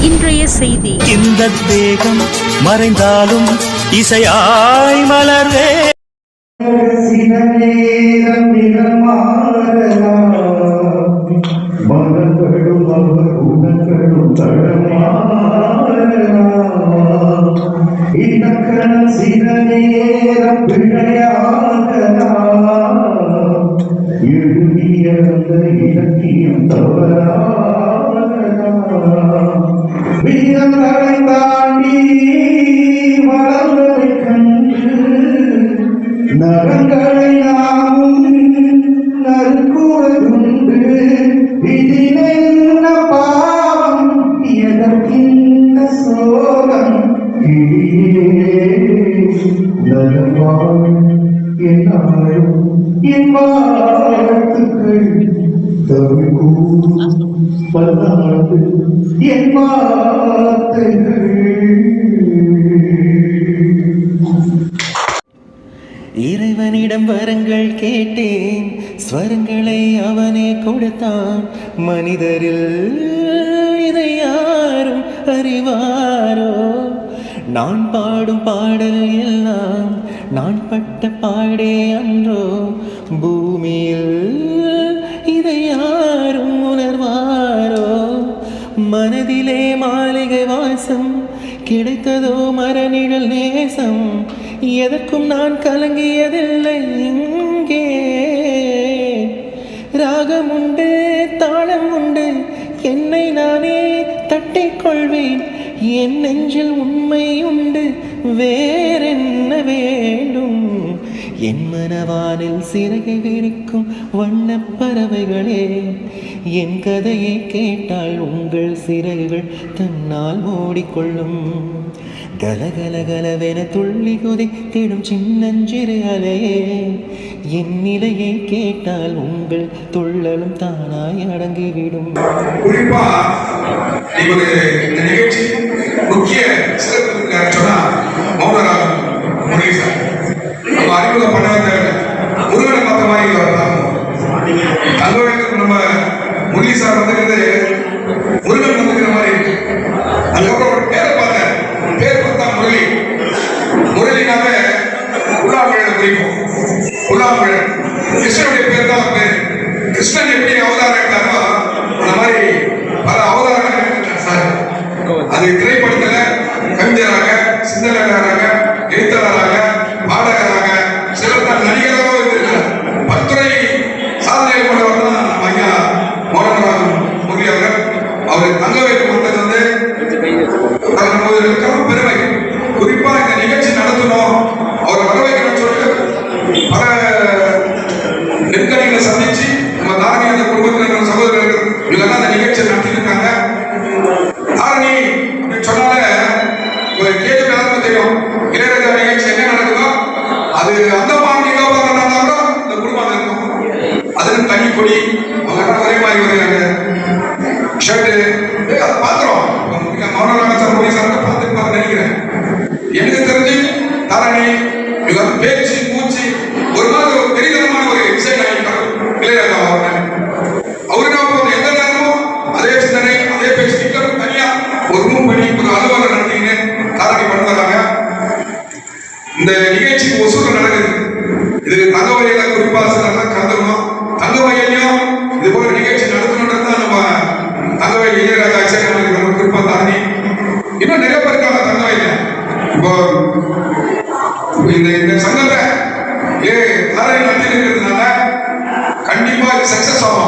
இன்றைய செய்தி. இந்த தேகம் மறைந்தாலும் இசையாய் மலர்வே. சில நேரம் வீரம் தாண்டி என் இறைவனிடம் வரங்கள் கேட்டேன் ஸ்வரங்களை அவனே கொடுத்தான். மனிதரில் இதை யாரும் அறிவாரோ? நான் பாடும் பாடல் எல்லாம் நான் பட்ட பாடே அன்றோ? பூமியில் மனதிலே மாளிகை வாசம் கிடைத்ததோ மரநிழல் நேசம். எதற்கும் நான் கலங்கியதில்லை இங்கே. ராகம் உண்டு தாளம் உண்டு என்னை நானே தட்டிக் கொள்வேன். என் நெஞ்சில் உண்மை உண்டு வேறென்ன வேண்டும்? என் மனவானில் சிறகை விரிக்கும் வண்ணப் பறவைகளே என் கதையை கேட்டால் உங்கள் சிறகுகள் தன்னால் மூடிக்கொள்ளும். கலகல கலவென துள்ளி குதித்திடும் சின்னஞ்சிறு அலையே என் நிலையை கேட்டால் உங்கள் துள்ளலும் தானாய் அடங்கிவிடும். குறிப்பா நிகழ்ச்சி முக்கிய சிறப்பு இருக்காரு சொன்னா மௌனராகம் முருகன் சார் நம்ம அறிமுகம் பண்ணவே தேவை முருகனை பார்த்த மாதிரி இங்க தங்கவேலுக்கு நம்ம முரளி சார் வந்துக்கிறது முருகன் வந்துக்கிற மாதிரி. இருக்கு அதுக்கப்புறம் ஒரு பேரை பார்த்தேன். பேர் பார்த்தா முரளி. முரளினாவே உலாமிழ குறிக்கும். உலாமிழ கிருஷ்ணனுடைய பேர் தான் அவர் பேர் கிருஷ்ணன் எப்படி அவதாரம் எடுத்தாரோ அந்த மாதிரி பல அவதாரங்கள் எடுத்துட்டார் சார் அது திரைப்படத்துல கவிஞராக சிந்தனையாளராக எழுத்தாளராக பாடகராக சிறந்த நடிகராக இருந்திருக்கிறார் பத்துறை சாதனை கொண்டவர் தான் நம்ம ஐயா மோகனராஜன் முரளி அவர்கள் அவர் தங்கவேல் வந்தது வந்து அது பெருமை. குறிப்பா இந்த நிகழ்ச்சி நடத்தணும் அவர் வர வைக்கணும்னு சொல்லிட்டு பல நெருக்கடிகளை சந்திச்சு நம்ம தாரணி அந்த குடும்பத்தில் சகோதரர்கள் இவங்கெல்லாம் அந்த நிகழ்ச்சியை நடத்திட்டு இருக்காங்க தாரணி அப்படின்னு சொன்னாலே ஒரு கேள்வி எல்லாருக்கும் தெரியும். இளையராஜா நிகழ்ச்சி என்ன நடக்குதோ அது அந்த பாண்டி கோபாலன் கூட இந்த குடும்பம் இருக்கும். அதுக்கு தனி கொடி அவங்க ஒரே மாதிரி வருகிறாங்க ஷர்ட்டு அதை பார்க்குறோம் மௌனராக சார் மொழி சார் பார்த்துட்டு பார்த்து நினைக்கிறேன் எனக்கு தெரிஞ்சு தாரணி இவங்க வந்து பேச்சு மூச்சு ஒரு மாதிரி ஒரு பெரிதனமான ஒரு இசை நாயகர் இளையராஜா அவர்கள் அவரு நான் போது எந்த நேரமும் அதே சிந்தனை அதே பேச்சு நிற்கிறது தனியா ஒரு ரூம் பண்ணி ஒரு அலுவலகம் நடத்திங்கன்னு தாரணி பண்ணி வராங்க இந்த நிகழ்ச்சி ஒசூர்ல நடக்குது இதுக்கு தங்கவகையில குறிப்பா சிலர்லாம் கலந்துக்கணும் தங்கவகையிலையும் இது போல நிகழ்ச்சி நடத்தணுன்றது தான் நம்ம தங்கவகை இளையராஜா இசைக்கணும் நம்ம குறிப்பா தாரணி இன்னும் நிறைய பேர் இருக்காங்க தங்கவகையில இப்போ இந்த இந்த சங்கத்தை ஏ தாரணி நடத்தி கண்டிப்பா இது சக்சஸ் ஆகும்.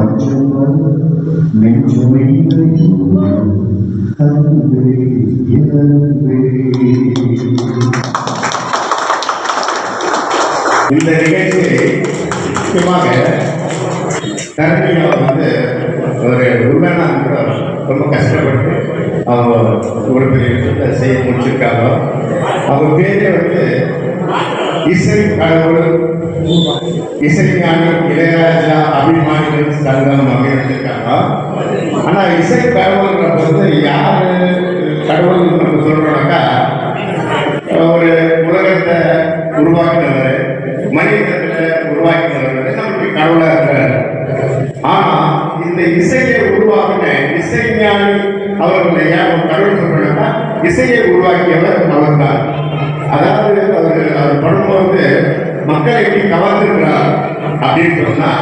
தேர்தலுக்கு பஞ்சம் நெஞ்சுமை அன்பே இந்த முக்கியமாக தரணியில் வந்து ஒரு உண்மையான ரொம்ப கஷ்டப்பட்டு அவங்க ஒரு பெரிய விஷயத்தை செய்ய முடிச்சிருக்காங்க. அவங்க பேரை வந்து இசை கடவுள் இசைஞானி இளையராஜா அபிமானிகள் சங்கம் அப்படின்னு வச்சிருக்காங்க ஆனா இசை கடவுள்ன்ற வந்து யாரு கடவுள் நம்ம சொல்றோம்னாக்கா ஒரு உலகத்தை உருவாக்கினவர் மனிதத்தை உருவாக்கினவர் நம்மளுக்கு கடவுளாக இருக்கிறார். ஆனா இந்த இசையை உருவாக்கின இசைஞானி அவர்களை ஒரு கடவுள் சொல்றாங்கன்னா இசையை உருவாக்கியவர் அவர்தான். அதாவது அவர் அவர் படும்போது மக்கள் எப்படி கவர்ந்திருக்கிறார் அப்படின்னு சொன்னா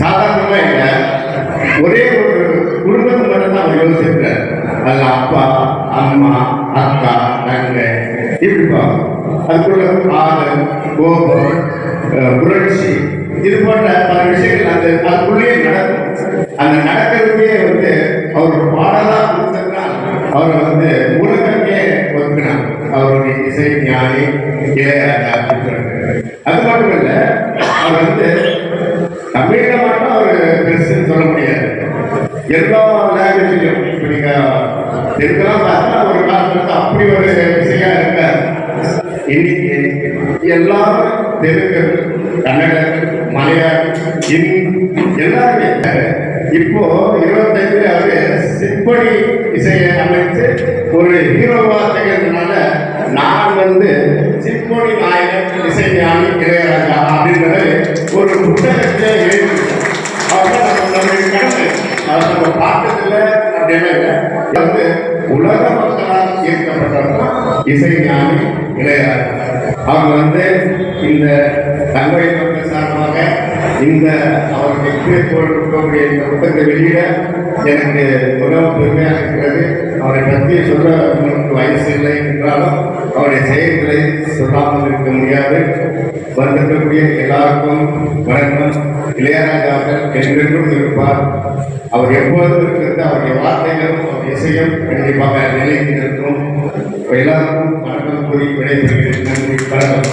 சாதாரணமா இல்லை. ஒரே ஒரு குடும்பத்தை மட்டும் தான் அவர் யோசிக்கிறார் அதுல அப்பா அம்மா அக்கா தங்கை இப்படிப்பா அதுக்குள்ள ஆதல் கோபம் புரட்சி இது போன்ற பல விஷயங்கள் அந்த அதுக்குள்ளேயே நடக்கும். அந்த நடக்கிறதுக்கே வந்து அவர் பாடலா கொடுத்ததுனால் அவர் வந்து உலகமே ஒதுக்கினார். அவருடைய இசை ஞானி இளையராஜா அப்படின்னு அது மட்டும் இல்ல அவர் வந்து தமிழ்ல மட்டும் அவர் பெருசுன்னு சொல்ல முடியாது. எல்லா லாங்குவேஜ்லையும் இப்ப நீங்க தெலுங்குலாம் பார்த்தா ஒரு காலத்துல அப்படி ஒரு விஷயம் இருக்க இன்னைக்கு எல்லா தெலுங்கு கன்னடம் மலையாளம் எல்லாருமே இப்போ இருபத்தைந்து அவரு சிற்படி இசையை அமைத்து ஒரு ஹீரோவா திகழ்ந்தனால நான் வந்து சிற்படி நாயகன் இசை ஞானி இளையராஜா அப்படின்றது ஒரு புத்தகத்தை எழுதி நம்ம அப்படின்னா இல்லை. வந்து உலக மக்களால் ஈர்க்கப்பட்டவர்கள் இசை இளையராஜா. அவங்க வந்து இந்த தங்கை மக்கள் சார்பாக இந்த அவருக்கு முக்கியத்துவம் இந்த புத்தகத்தை வெளியிட எனக்கு உலக பெருமையாக இருக்கிறது அவரை பற்றி சொல்ல வயசு இல்லை என்றாலும் அவருடைய செயல்களை சொல்லாமல் இருக்க முடியாது. வந்திருக்கக்கூடிய எல்லாருக்கும் வணக்கம். இளையராஜா அவர்கள் என்றென்றும் இருப்பார். அவர் எப்போதும் இருக்கிறது அவருடைய வார்த்தைகளும் அவர் இசையும் கண்டிப்பாக நிலைத்து நிற்கும் எல்லாருக்கும் வணக்கம் கூறி விடைபெறுகிறேன். நன்றி வணக்கம்.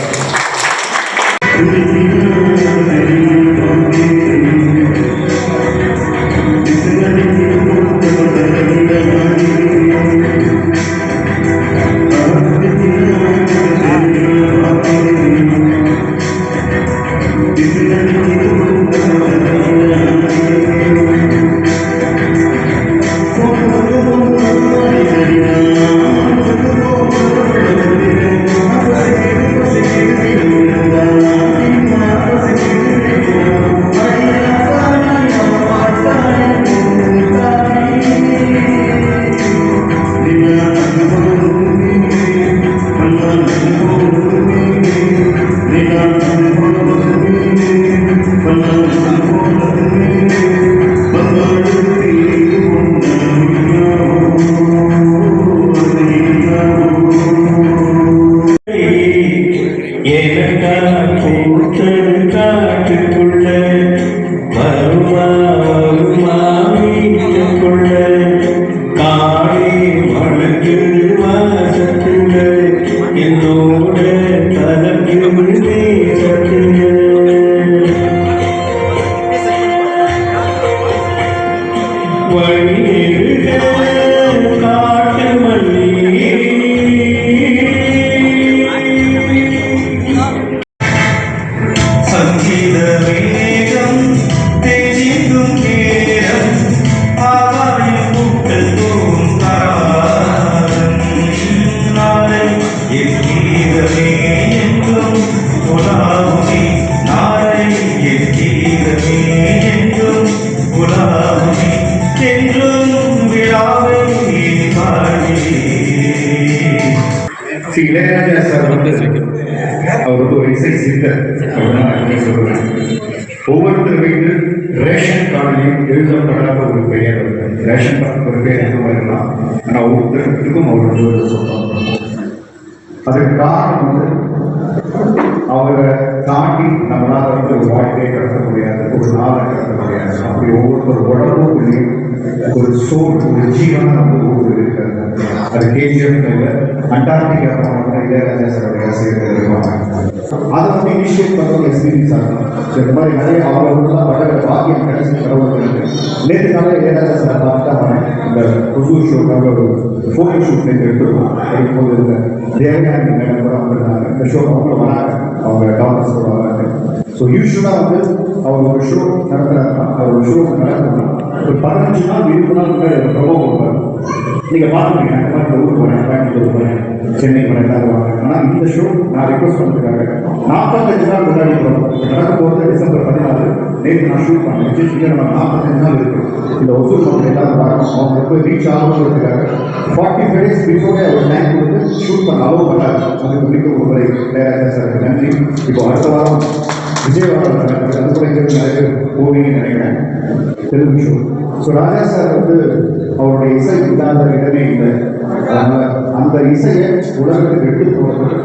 ஸ்ரீ இளையராஜா சார் வந்து அவருக்கு ஒரு இசை சித்தர். ஒவ்வொருத்தர் வீட்டு ரேஷன் கார்டிலையும் எழுதப்படாத ஒரு பெயர் ரேஷன் கார்டு ஒரு பேர் எதுவும் இருக்கலாம் ஆனால் வீட்டுக்கும் அவர் வந்து ஒரு சொல்றாங்க அதுக்கு காரணம் வந்து அவரை தாண்டி நம்மளால வந்து ஒரு வாழ்க்கையை கடத்த முடியாது ஒரு நாளை கடத்த முடியாது. அப்படி ஒவ்வொரு உடம்புக்குள்ளேயும் ஒரு சோல் ஒரு ஜீவனா வந்து ஒவ்வொரு அது கேஜிஎம் இல்லை அண்டார்டிகா போனவங்க இளையராஜா இருப்பாங்க அதை வந்து இனிஷியேட் சார் இந்த மாதிரி நிறைய அவர்களுக்குலாம் பாக்கியம் நேற்று இளையராஜா பார்த்தா இந்த புது ஷோக்காக ஒரு ஃபோட்டோ ஷூட் நேற்று எடுத்துருக்கோம் எடுக்கும்போது தேவயானி மேடம் கூட வந்திருந்தாங்க இந்த ஷோ அவங்க வராங்க அவங்க டாக்டர்ஸ் கூட வராங்க ஸோ யூஸ்வலாக வந்து அவங்க ஒரு ஷோ நடத்துறாங்கன்னா அவர் ஒரு ஷோ நடத்துறாங்க ஒரு பதினஞ்சு நாள் இருபது நாள் முன்னாடி ஒரு ப்ரொமோ கொடுப்பாரு நீங்கள் பார்த்துருக்கீங்க அந்த மாதிரி ஊருக்கு போகிறேன் கோயம்புத்தூர் போகிறேன் சென்னை போகிறேன் எல்லாரும் வாங்க ஆனால் இந்த ஷோ நான் ரிக்வஸ்ட் பண்ணுறதுக்காக நாற்பத்தஞ்சு நாள் முன்னாடி போகிறோம் நடக்க போகிறது டிசம்பர் பதினாலு நேற்று நான் ஷூட் பண்ணேன். விஜய் நம்ம நாற்பத்தஞ்சு நாள் இருக்கும் இந்த ஒசூர் மக்கள் எல்லாரும் வரணும் அவங்க போய் ரீச் ஆகணுன்றதுக்காக ஃபார்ட்டி ஃபைவ் டேஸ் பிஃபோரே அவர் டைம் கொடுத்து ஷூட் பண்ண அலோவ் பண்ணாரு. அதுக்கு மிக ஒரு முறை. இளையராஜா சாருக்கு நன்றி. இப்போ அடுத்த வாரம் விஜயவாடம் நடக்குது நிறைய பேர் போவீங்கன்னு நினைக்கிறேன் Telugu show so Raja sir வந்து அவருடைய இசை இல்லாத இடமே இல்லை அந்த இசையை உலகத்துக்கு எடுத்து போகிறது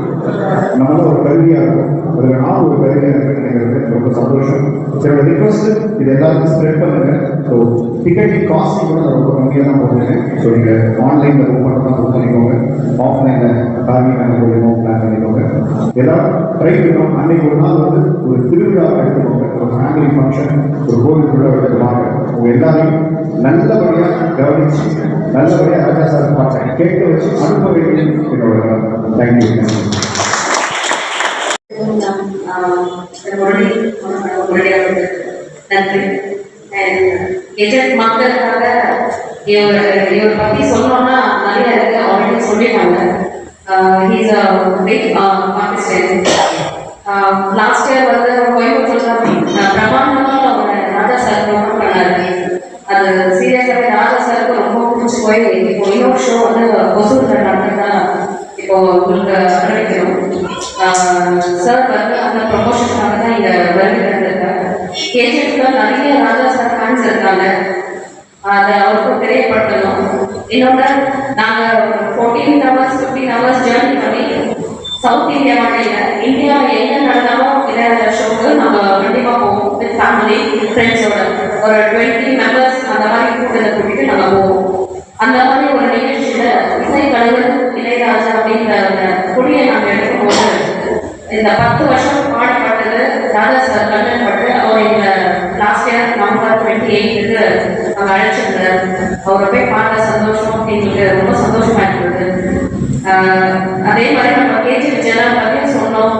டிக்கெட் டிக்கெட்டிங் காஸ்ட் கூட ரொம்ப கம்மியாக தான் போட்டுருக்கேன். ஸோ நீங்கள் ஆன்லைனில் புக் பண்ண தான் புக் பண்ணிக்கோங்க ஆஃப்லைனில் கார்மிகான மூலியமாக பிளான் பண்ணிக்கோங்க எல்லாரும் ட்ரை பண்ணோம் அன்னைக்கு ஒரு நாள் வந்து ஒரு திருவிழா எடுத்துக்கோங்க. ஒரு ஃபேமிலி ஃபங்க்ஷன் ஒரு கோவில் திருவிழா எடுத்துக்கோங்க. உங்கள் எல்லாரையும் நல்லபடியாக கவனிச்சு நல்லபடியாக ராஜா சார் பார்த்தேன் கேட்க வச்சு அனுப்ப வேண்டிய என்னோட தேங்க்யூ நன்றி. எஜென்ட் மக்களுக்காக இவர் இவர் பத்தி சொன்னோம்னா நிறைய இருக்கு. ஆல்ரெடி சொல்லிட்டாங்க he's a big last year வந்து கோயம்புத்தூர்ல அஹ், பிரமாண்டமா அவர் ராஜா சார் ப்ரோக்ராம் பண்ணாரு. அது சீரியஸாக ராஜா சாருக்கு ரொம்ப பிடிச்சி போய் இப்போ இன்னொரு ஷோ வந்து ஒசூர்ல நடந்ததா இப்போ உங்களுக்கு அறிவிக்கிறோம் சார் வந்து அந்த ப்ரொமோஷன் இருந்திருக்காங்க நிறைய ராஜா சார் ஃபேன்ஸ் இருக்காங்க. அதை அவருக்கு தெரியப்படுத்தணும். இன்னொன்று நாங்கள் fourteen hours fifteen hours journey பண்ணி சவுத் இந்தியா மட்டும் இல்லை என்ன நடந்தாலும் இளையராஜா ஷோக்கு நம்ம கண்டிப்பாக போவோம். வித் ஃபேமிலி ஃப்ரெண்ட்ஸோட ஒரு டுவெண்ட்டி மெம்பர்ஸ் அந்த மாதிரி கூட்டத்தை கூட்டிட்டு நாங்கள் போவோம். அந்த மாதிரி ஒரு நிகழ்ச்சியில் இசை கலைஞர் இளையராஜா அப்படின்ற அந்த கொடியை நாங்கள் எடுக்கும்போது இந்த பத்து வருஷம் பாடப்பட்டது ராஜா சார் கண்ணன் பட்டு அவர் இந்த லாஸ்ட் இயர் நவம்பர் டுவெண்ட்டி எயிட்டுக்கு அவங்க அழைச்சிருந்தார் அவரை போய் பார்த்த சந்தோஷம் எங்களுக்கு ரொம்ப சந்தோஷமா இருந்தது. அதே மாதிரி நம்ம கேஜி விஜயெல்லாம் நிறைய சொன்னோம்.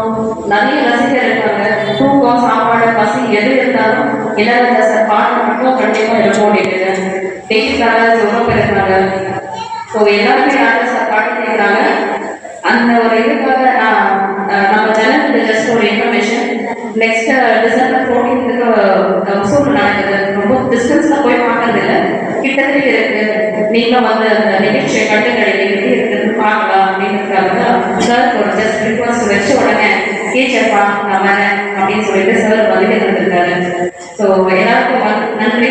நிறைய ரசிகர் இருக்காங்க. தூக்கம் சாப்பாடு பசி எது இருந்தாலும் இளையராஜா சார் பாட்டு மட்டும் கண்டிப்பாக இருக்கும் அப்படின்னு டெய்லிக்காக எவ்வளோ பேர் இருக்காங்க. ஸோ எல்லாருமே ராஜா சார் பாட்டு கேட்குறாங்க அந்த ஒரு இதுக்காக நான் நம்ம சேனலுக்கு ஜஸ்ட் ஒரு இன்ஃபர்மேஷன் நெக்ஸ்ட் டிசம்பர் ஃபோர்டீன்த்துக்கு ஒசூர் நடக்குது. ரொம்ப டிஸ்டன்ஸ்ல போய் பார்க்கறது இல்லை கிட்டத்தட்ட இருக்கு. நீங்களும் வந்து அந்த நிகழ்ச்சியை கண்டுகளில் கிடைக்கிறது இருக்குது பார்க்கலாம் அப்படின்றதுக்காக சார் ஒரு ஜஸ்ட் ரிக்வஸ்ட் வச்ச உடனே கேச்சப்பா நான் வரேன் அப்படின்னு சொல்லிட்டு சார் வந்து இருந்திருக்காரு ஸோ எல்லாருக்கும் நன்றி.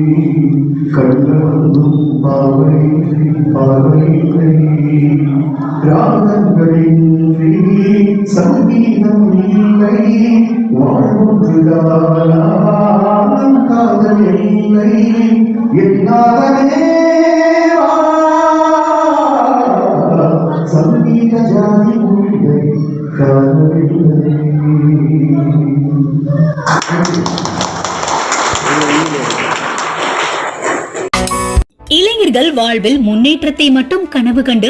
கண்ணவந்தும் பாவை பாவை ராகங்களின் சங்கீதம் இல்லை வாழ்வுதான் காதல் இல்லை. என்னாலே சங்கீத ஜாதி காதல் இளைஞர்கள் வாழ்வில் முன்னேற்றத்தை மட்டும் கனவு கண்டு